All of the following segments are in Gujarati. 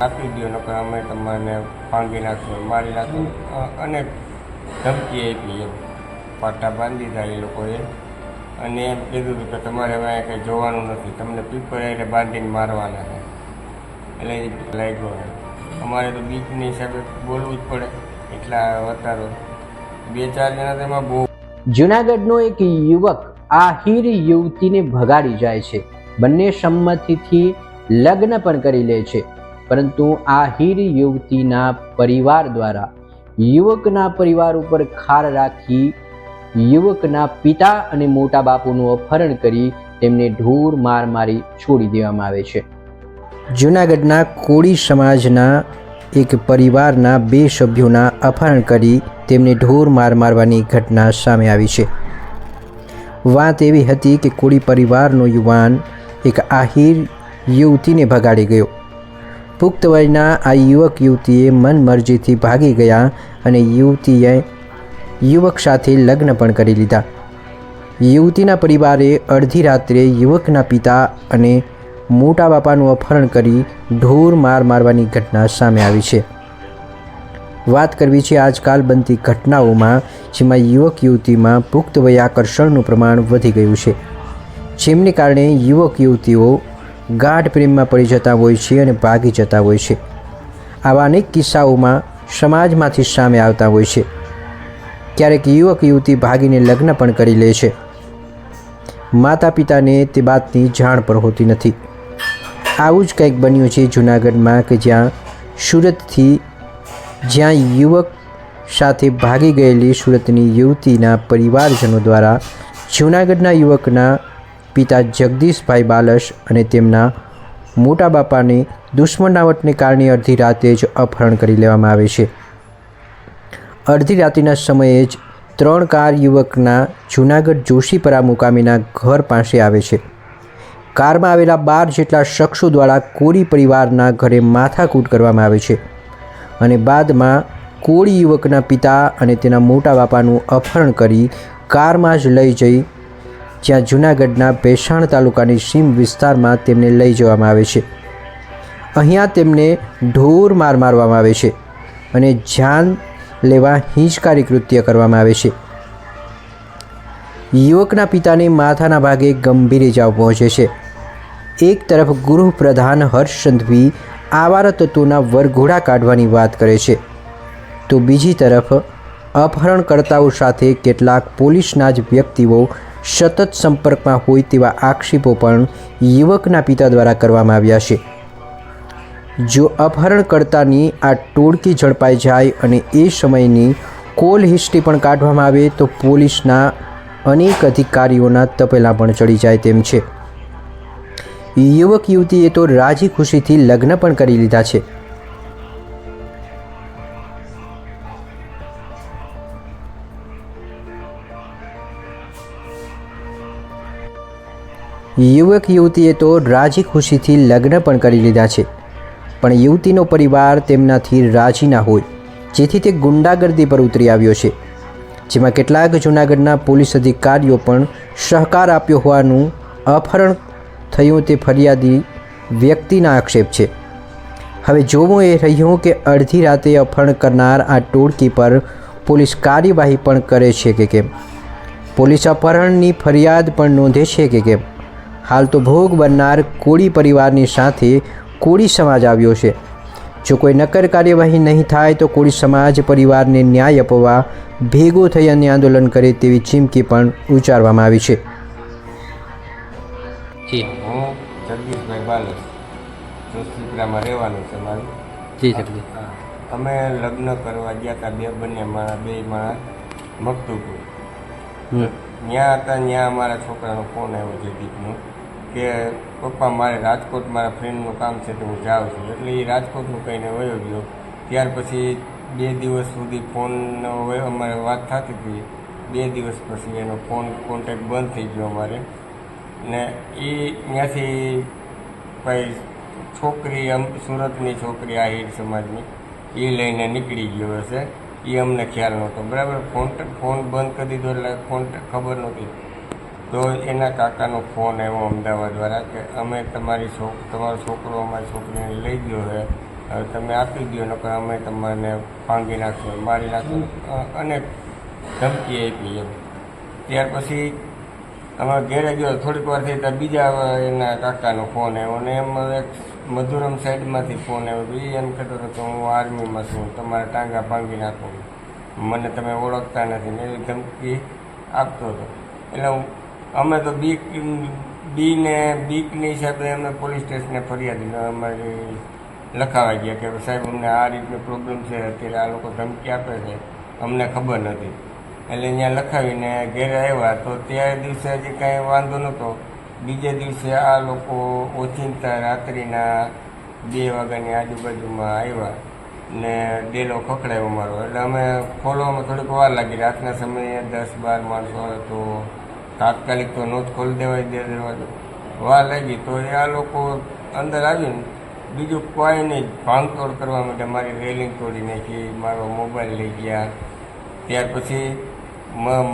આપી દો નકર અમે તમને ભાંગી નાખશું મારી નાખશું અને ધમકી આપી એમ. પાટા બાંધી દીધા એ લોકોએ. અને એમ કીધું હતું કે તમારે હવે અહીંયા કંઈ જોવાનું નથી. તમને પીપર એટલે બાંધીને મારવાના છે. એટલે લાગ્યો છે અમારે તો બીકની હિસાબે બોલવું જ પડે એટલા વધારો. બે ચાર જણા તેમાં બહુ જુનાગઢનો એક યુવક આહિર યુવતીને ભગાડી જાય છે. બંને સંમતિથી લગ્ન પણ કરી લે છે. પરંતુ આહિર યુવતીના પરિવાર દ્વારા યુવકના પરિવાર ઉપર ખાર રાખી યુવકના પિતા અને મોટા બાપુનું અપહરણ કરી તેમને ઢોર માર મારી છોડી દેવામાં આવે છે. જૂનાગઢના કોળી સમાજના એક પરિવારના બે સભ્યોના અપહરણ કરી તેમને ઢોર માર મારવાની ઘટના સામે આવી છે. વાત એવી હતી કે કોળી પરિવારનો યુવાન એક આહિર યુવતીને ભગાડી ગયો. પુખ્ત વયના આ યુવક યુવતીએ મનમરજીથી ભાગી ગયા અને યુવતીએ યુવક સાથે લગ્ન પણ કરી લીધા. યુવતીના પરિવારે અડધી રાત્રે યુવકના પિતા અને મોટા બાપાનું અપહરણ કરી ઢોર માર મારવાની ઘટના સામે આવી છે. વાત કરવી છે આજકાલ બનતી ઘટનાઓમાં, જેમાં યુવક યુવતીમાં પુખ્ત વય આકર્ષણનું પ્રમાણ વધી ગયું છે. જેમને કારણે યુવક યુવતીઓ ગાઢ પ્રેમમાં પડી જતા હોય છે અને ભાગી જતા હોય છે. આવા અનેક કિસ્સાઓમાં સમાજમાંથી સામે આવતા હોય છે. ક્યારેક યુવક યુવતી ભાગીને લગ્ન પણ કરી લે છે. માતા પિતાને તે બાતની જાણ પણ હોતી નથી. આવું જ કંઈક બન્યું છે જૂનાગઢમાં કે જ્યાં સુરતથી જ્યાં યુવક સાથે ભાગી ગયેલી સુરતની યુવતીના પરિવારજનો દ્વારા જૂનાગઢના યુવકના પિતા જગદીશભાઈ બાલશ અને તેમના મોટા બાપાની દુશ્મનાવટને કારણે અડધી રાતે જ અપહરણ કરી લેવામાં આવે છે. અડધી રાત્રિના સમયે જ ત્રણ કાર યુવકના જૂનાગઢ જોશીપરા મુકામીના ઘર પાસે આવે છે. કારમાં આવેલા બાર જેટલા શખ્સો દ્વારા કોળી પરિવારના ઘરે માથાકૂટ કરવામાં આવે છે અને બાદમાં કોળી યુવકના પિતા અને તેના મોટા બાપાનું અપહરણ કરી કારમાં જ લઈ જઈ જ્યાં જૂનાગઢના ભેસાણ તાલુકાની સીમ વિસ્તારમાં તેમને લઈ જવામાં આવે છે. અહીંયા તેમને ઢોર માર મારવામાં આવે છે અને જાન લેવા હિંચકારી કૃત્ય કરવામાં આવે છે. યુવકના પિતાને માથાના ભાગે ગંભીર ઇજાઓ પહોંચે છે. એક તરફ ગૃહપ્રધાન પ્રધાન હર્ષ આવારા તત્વોના વરઘોડા કાઢવાની વાત કરે છે. તો બીજી તરફ અપહરણકર્તાઓ સાથે કેટલાક પોલીસના જ વ્યક્તિઓ સતત સંપર્કમાં હોય તેવા આક્ષેપો પણ યુવકના પિતા દ્વારા કરવામાં આવ્યા છે. જો અપહરણકર્તાની આ ટોળકી ઝડપાઈ જાય અને એ સમયની કોલ હિસ્ટ્રી પણ કાઢવામાં આવે તો પોલીસના અનેક અધિકારીઓના તપેલા પણ ચડી જાય તેમ છે. યુવક યુવતીએ તો રાજી ખુશીથી લગ્ન પણ કરી લીધા છે. યુવક યુવતીએ તો રાજી ખુશીથી લગ્ન પણ કરી લીધા છે. પણ યુવતીનો પરિવાર તેમનાથી રાજી ના હોય, જેથી તે ગુંડાગર્દી પર ઉતરી આવ્યો છે. જેમાં કેટલાક જૂનાગઢના પોલીસ અધિકારીઓ પણ સહકાર આપ્યો હોવાનું અપહરણ થયું તે ફરિયાદી વ્યક્તિના આક્ષેપ છે. હવે જોવું એ રહ્યું કે અડધી રાતે અપહરણ કરનાર આ ટોળકી પર પોલીસ કાર્યવાહી પણ કરે છે કે કેમ? પોલીસ અપહરણની ફરિયાદ પણ નોંધે છે કે કેમ? હાલ તો ભોગ બનનાર કોળી પરિવારની સાથે કોળી સમાજ આવ્યો છે. જો કોઈ નક્કર કાર્યવાહી નહીં થાય તો કોળી સમાજ પરિવારને ન્યાય અપવા ભેગો થઈ અને આંદોલન કરે તેવી ચીમકી પણ ઉચ્ચારવામાં આવી છે. જી. હું જગદીશભાઈ બાલસ જોશીપુરામાં રહેવાનું છે મારું. જી જગદી અમે લગ્ન કરવા ગયા હતા બે બંને મારા બે મારા મકતુપુર હમ. ત્યાં હતા ત્યાં અમારા છોકરાનો ફોન આવ્યો છે દીપનો કે પપ્પા મારે રાજકોટ મારા ફ્રેન્ડનું કામ છે તો હું જાઉં છું. એટલે એ રાજકોટનું કહીને વયો ગયો. ત્યાર પછી બે દિવસ સુધી વયો, અમારે વાત થતી હતી. બે દિવસ પછી એનો ફોન કોન્ટેક બંધ થઈ ગયો અમારે. ને એ ત્યાંથી ભાઈ છોકરી અમ, સુરતની છોકરી આહિર સમાજની એ લઈને નીકળી ગયો હશે. એ અમને ખ્યાલ નહોતો. બરાબર? ફોન ફોન બંધ કરી દીધો એટલે ફોન ખબર નહોતી. તો એના કાકાનો ફોન આવ્યો અમદાવાદ દ્વારા કે અમે તમારી છોક તમારો છોકરો અમારી છોકરીને લઈ ગયો છે. હવે તમે આપી દો નકર અમે તમને ભાંગી નાખશું મારી નાખશું અને ધમકી આપી એમ. ત્યાર પછી અમે ઘેરે ગયો, થોડીક વાર થઈ ત્યાં બીજા એના કાકાનો ફોન આવ્યો અને એમ એક મધુરમ સાઈડમાંથી ફોન આવ્યો એ એમ કહેતો હતો કે હું આર્મીમાં છું, તમારા ટાંગા ભાંગી નાખું. મને તમે ઓળખતા નથી, ને એવી ધમકી આપતો હતો. એટલે હું- અમે તો બીક, બીને, બીકની હિસાબે અમે પોલીસ સ્ટેશને ફરિયાદ અમારી લખાવા ગયા કે સાહેબ, અમને આ રીતનો પ્રોબ્લેમ છે, અત્યારે આ લોકો ધમકી આપે છે. અમને ખબર નથી. એટલે અહીંયા લખાવીને ઘેરે આવ્યા તો ત્યારે દિવસે હજી કાંઈ વાંધો નહોતો. બીજે દિવસે આ લોકો ઓચિંતા રાત્રિના બે વાગ્યાની આજુબાજુમાં આવ્યા ને ડેલો ખખડાયો મારો. એટલે અમે ખોલવામાં થોડીક વાર લાગી. રાતના સમયે દસ બાર માણસો તો તાત્કાલિક તો નોંધ ખોલી દેવાય દે દરવાજો. વાર લાગી તો એ આ લોકો અંદર આવીને બીજું કોઈ નહીં, ભાંગતોડ કરવા માટે મારી રેલિંગ તોડી નાખી, મારો મોબાઈલ લઈ ગયા. ત્યાર પછી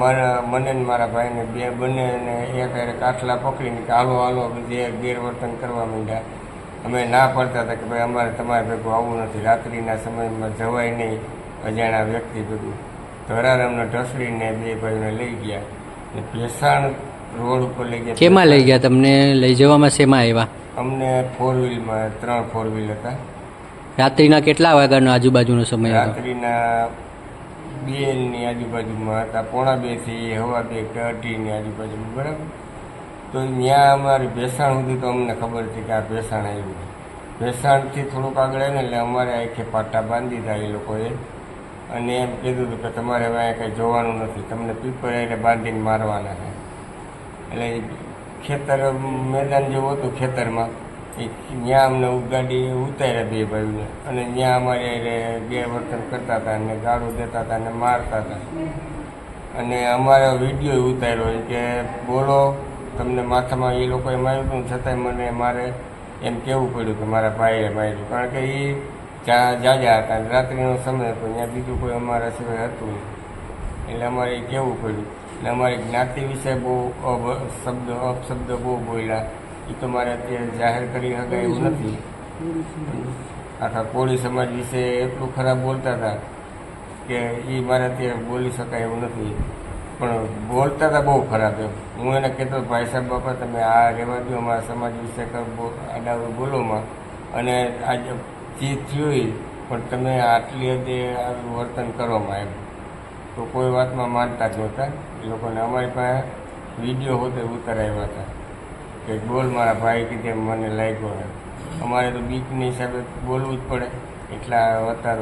મારા, મને ને મારા ભાઈને બે બંનેને એક કાઠલા પકડીને કે હાલો હાલો જે ગેરવર્તન કરવા માંડ્યા. અમે ના પડતા હતા કે ભાઈ અમારે તમારે ભેગું આવવું નથી. રાત્રિના સમયમાં જવાય નહીં, અજાણ્યા વ્યક્તિ ભેગું. ધરાર અમને ઢસડીને બે ભાઈને લઈ ગયા. ને ભેસાણ રોડ ઉપર લઈ ગયા કેમાં લઈ ગયા? તમને લઈ જવામાં શેમાં આવ્યા? અમને ફોર વ્હીલમાં ત્રણ ફોર વ્હીલ હતા. રાત્રિના કેટલા વાગ્યાનો આજુબાજુનો સમય હતો? રાત્રિના બેની આજુબાજુમાં હતા પોણા બેથી હવા બે કે અઢીની આજુબાજુમાં બરાબર? તો ત્યાં અમારી ભેસાણ સુધી તો અમને ખબર હતી કે આ ભેસાણ આવ્યું ભેસાણથી થોડુંક આગળ આવે ને એટલે અમારે આખે પાટા બાંધી દીધા એ લોકોએ. અને એમ કીધું હતું કે તમારે હવે કંઈ જોવાનું નથી. તમને પીપળ એને બાંધીને મારવાના છે. એટલે ખેતર મેદાન જેવું હતું ખેતરમાં, એ ત્યાં અમને ગાડી ઉતાર્યા બે ભાઈને અને ત્યાં અમારે ગેરવર્તન કરતા હતા અને ગાળું દેતા હતા અને મારતા હતા. અને અમારો વીડિયો ઉતાર્યો કે, બોલો, તમને માથામાં એ લોકોએ માર્યું હતું છતાંય મને મારે એમ કહેવું પડ્યું કે મારા ભાઈએ માર્યું. કારણ કે એ જા જાજા હતા. રાત્રિનો સમય હતો. ત્યાં બીજું કોઈ અમારા સિવાય હતું એટલે અમારે કહેવું પડ્યું? એટલે અમારી જ્ઞાતિ વિશે બહુ અભ- શબ્દ અપશબ્દ બહુ બોલ્યા. એ તો મારે અત્યારે જાહેર કરી શકાય એવું નથી. આખા કોળી સમાજ વિશે એટલું ખરાબ બોલતા હતા કે એ મારે અત્યારે બોલી શકાય એવું નથી. પણ બોલતા હતા બહુ ખરાબ એમ. હું એને કહેતો ભાઈ સાહેબ બાપા તમે આ રહેવા દો અમારા સમાજ વિશે કર આડાવું બોલોમાં અને આજે જે એ પણ તમે આટલી હદે આવી વર્તન કરવામાં એમ તો કોઈ વાતમાં માનતા જ નહોતા. એ લોકોને અમારી પાસે વીડિયો હોતે ઉતારાવ્યા હતા કે બોલ મારા ભાઈ કીધે મને લાગ્યો એમ. અમારે તો બીકની હિસાબે બોલવું જ પડે એટલા હતા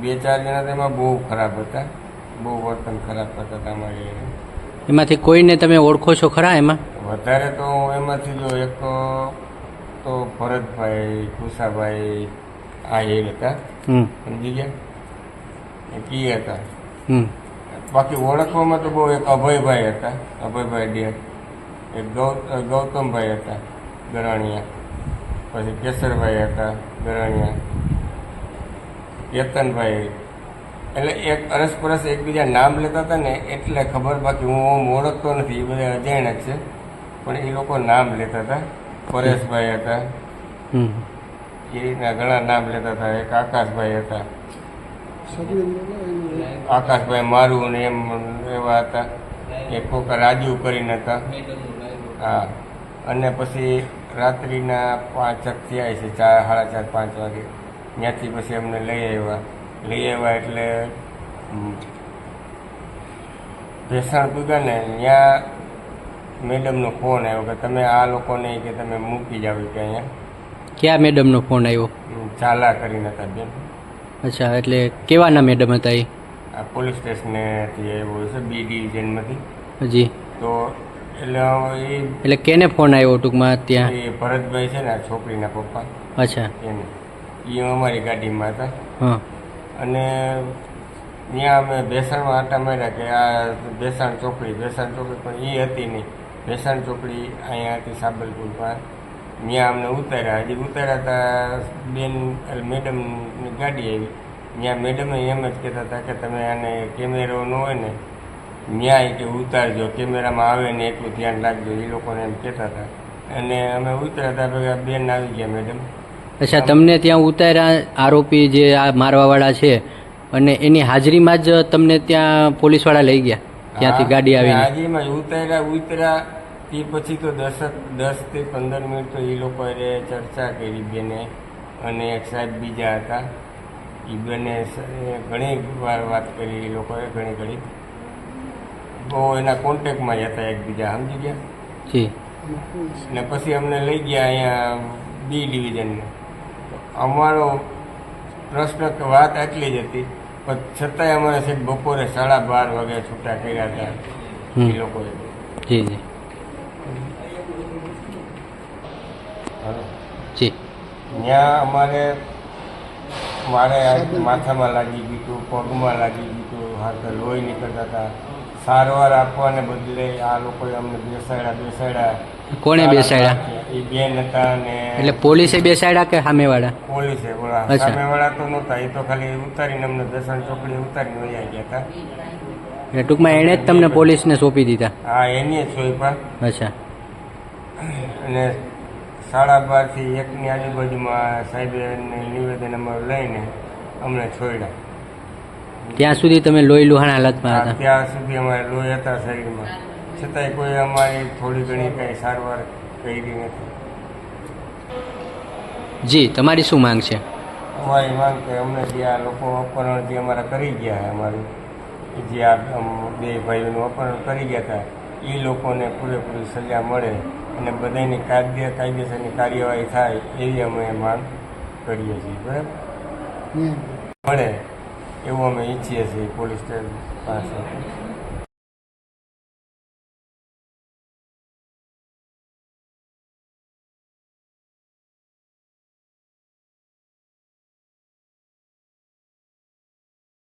બે ચાર જણા તેમાં બહુ ખરાબ હતા. બહુ વર્તન ખરાબ કરતા હતા અમારી. એમાંથી કોઈને તમે ઓળખો છો ખરા એમાં? વધારે તો એમાંથી જો એક તો ભરતભાઈ ખુશાભાઈ આ એ હતા. સમજી ગયા? એ હતા. હમ. બાકી ઓળખવામાં તો બહુ એક અભયભાઈ હતા. અભયભાઈ ડે એક ગૌતમભાઈ હતા ગરાણીયા. પછી કેસરભાઈ હતા ગરાણિયા. કેતનભાઈ. એટલે એક અરસપરસ એકબીજા નામ લેતા હતા ને એટલે ખબર બાકી હું ઓળખતો નથી એ બધા અજાણ્યા જ છે. પણ એ લોકો નામ લેતા હતા. પરેશભાઈ હતા. એ રીતના ઘણા નામ લેતા હતા. એક આકાશભાઈ હતા. આકાશભાઈ મારું ને એમ એવા હતા. એક ખોખા રાજુ કરીને હતા. હા. અને પછી રાત્રિના પાંચ થયા છે. ચાર સાડા ચાર પાંચ વાગે. ત્યાંથી પછી અમને લઈ આવ્યા. લઈ આવ્યા એટલે ભેસાણ પૂગા ને ત્યાં મેડમનો ફોન આવ્યો કે તમે આ લોકોને કે તમે મૂકી જાવ કે અહીંયા? ક્યાં મેડમનો ફોન આવ્યો? ઝાલા કરીને હતા બેન. અચ્છા એટલે કેવાના મેડમ હતા એ? આ પોલીસ સ્ટેશનેથી આવ્યો છે બી ડિવિઝનમાંથી હજી તો એટલે એ એટલે કેને ફોન આવ્યો ટૂંકમાં ત્યાં? એ ભરતભાઈ છે ને આ છોકરીના પપ્પા. અચ્છા. એને. એ અમારી ગાડીમાં હતા. હા. અને ત્યાં અમે બેસણમાં આટા માર્યા કે આ બેસણ ચોકડી બેસણ ચોકડી પણ એ હતી નહીં. ભેસાણ ચોકડી અહીંયાથી હતી સાબલપુરમાં ત્યાં અમને ઉતાર્યા. હજી ઉતાર્યા હતા બેન મેડમની ગાડી આવી. ત્યાં મેડમે એમ જ કહેતા હતા કે તમે આને કેમેરો ન હોય ને, ન્યાય કે ઉતારજો. કેમેરામાં આવે ને એટલું ધ્યાન રાખજો. એ લોકોને એમ કહેતા હતા. અને અમે ઉતર્યા હતા ભેગા બેન આવી ગયા મેડમ. અચ્છા, તમને ત્યાં ઉતાર્યા આરોપી જે આ મારવાવાળા છે, અને એની હાજરીમાં જ તમને ત્યાં પોલીસવાળા લઈ ગયા? ત્યાંથી ગાડી આવી હાજીમાં ઉતર્યા ઉતર્યા એ પછી તો દસ દસથી પંદર મિનિટ તો એ લોકોએ ચર્ચા કરી બેને અને એક સાહેબ બીજા હતા. એ બંને ઘણી વાર વાત કરી એ લોકોએ ઘણી ઘણી. બહુ એના કોન્ટેક્ટમાં જ હતા એકબીજા સમજી ગયા? જી. ને પછી અમને લઈ ગયા અહીંયા બી ડિવિઝનને. અમારો પ્રશ્ન કે વાત આટલી જ હતી. પણ છતાંય અમારે છેક બપોરે સાડા બાર વાગે છૂટા કર્યા હતા એ લોકોએ. જી જી. જી. ત્યાં અમારે મારે માથામાં લાગી ગયું હતું પગમાં લાગી ગયું હતું હાથે લોહી નીકળતા હતા. સારવાર આપવાને બદલે આ લોકોએ અમને બેસાડ્યા બેસાડ્યા. કોણે બેસાડ્યા? એ બેન હતા ને એટલે પોલીસે બેસાડ્યા કે સામેવાળા? પોલીસે. સામેવાળા તો નહોતા. એ તો ખાલી ઉતારીને અમને દર્શન ચોકડી ઉતારીને વહી ગયા હતા. એટલે ટૂંકમાં એણે જ તમને પોલીસને સોંપી દીધા? હા એની જ સોયપા અચ્છા. અને સાડા બારથી એકની આજુબાજુમાં સાહેબે નિવેદન અમારું લઈને અમને છોડ્યા. ત્યાં સુધી તમે લોહી લુહાણ હાલતમાં હતા? ત્યાં સુધી અમારે લોહી હતા શરીરમાં. છતાંય કોઈ અમારી થોડી ઘણી કંઈ સારવાર કરી નથી. જી તમારી શું માંગ છે? અમારી માંગ કે અમને જે આ લોકો અપહરણ જે અમારા કરી ગયા છે અમારું જે આ બે ભાઈઓનું અપહરણ કરી ગયા હતા એ લોકોને પૂરેપૂરી સજા મળે અને બધાની કાયદે કાયદેસરની કાર્યવાહી થાય એવી અમે માંગ કરીએ છીએ બરાબર? મળે. એવું અમે ઈચ્છીએ છીએ પોલીસ સ્ટેશન પાસે